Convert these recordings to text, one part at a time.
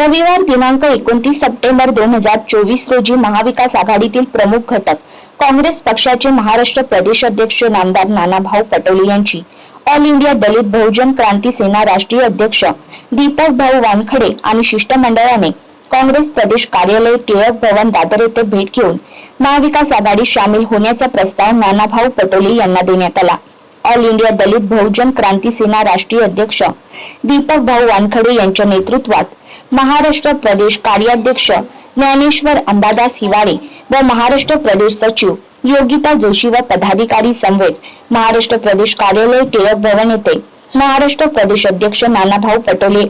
रविवार दिनांक एकोणतीस सप्टेंबर दोन हजार चोवीस रोजी महाविकास आघाडीतील प्रमुख घटक काँग्रेस पक्षाचे महाराष्ट्र प्रदेश अध्यक्ष नामदार नानाभाऊ पटोले यांची. ऑल इंडिया दलित बहुजन क्रांती सेना राष्ट्रीय अध्यक्ष दीपक भाऊ वानखडे आणि शिष्टमंडळाने काँग्रेस प्रदेश कार्यालय टिळक भवन दादर येथे भेट घेऊन महाविकास आघाडीत सामील होण्याचा प्रस्ताव नानाभाऊ पटोले यांना देण्यात आला. ऑल इंडिया दलित बहुजन क्रांती सेना राष्ट्रीय अध्यक्ष दीपक भाऊ वानखडे यांच्या नेतृत्वात महाराष्ट्र प्रदेश कार्याध्यक्ष ज्ञानेश्वर अंबादास हिवाळे व महाराष्ट्र प्रदेश सचिव योगिता जोशी व पदाधिकारी समवेत महाराष्ट्र प्रदेश कार्यालय टिळक भवन येथे महाराष्ट्र प्रदेश अध्यक्ष नानाभाऊ पटोले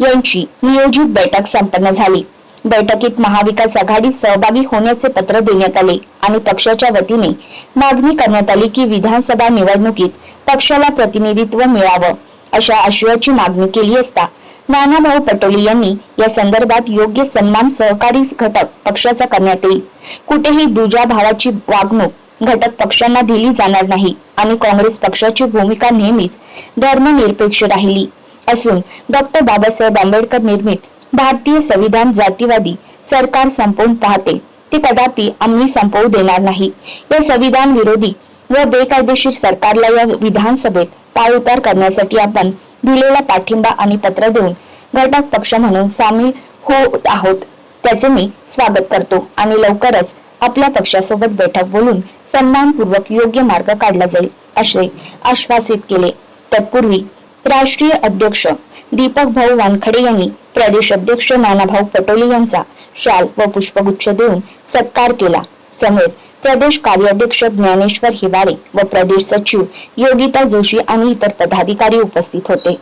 यांची नियोजित बैठक संपन्न झाली. बैठकीत महाविकास आघाडी सहभागी होण्याचे पत्र देण्यात आले आणि पक्षाच्या वतीने मागणी करण्यात आली की विधानसभा निवडणुकीत पक्षाला प्रतिनिधित्व मिळावं अशा आशयाची मागणी केली असता नानाभाऊ पटोले यांनी या संदर्भात योग्य सन्मान सहकारी घटक पक्षाचा करण्यात येईल. कुठेही दुजा भावाची वागणूक घटक पक्षांना दिली जाणार नाही आणि काँग्रेस पक्षाची भूमिका नेहमीच धर्मनिरपेक्ष राहिली असून डॉक्टर बाबासाहेब आंबेडकर निर्मित भारतीय संविधान जातीवादी सरकार संपवून पाहते. ते कदापि आम्ही संपवू देणार नाही. या संविधान विरोधी व बेकायदेशीर सरकारला या विधानसभेत पायउतार करण्यासाठी आपण दिलेला पाठिंबा आणि पत्र देऊन घटक पक्ष म्हणून सामील होत आहोत. त्याचे मी स्वागत करतो आणि लवकरच आपल्या पक्षासोबत बैठक बोलून सन्मानपूर्वक योग्य मार्ग काढला जाईल असे आश्वासित केले. तत्पूर्वी राष्ट्रीय अध्यक्ष दीपक भाऊ वानखडे यांनी प्रदेश अध्यक्ष नानाभाऊ पटोले यांचा शाल व पुष्पगुच्छ देऊन सत्कार केला. समेत प्रदेश कार्याध्यक्ष ज्ञानेश्वर हिवाळे व प्रदेश सचिव योगिता जोशी आणि इतर पदाधिकारी उपस्थित होते.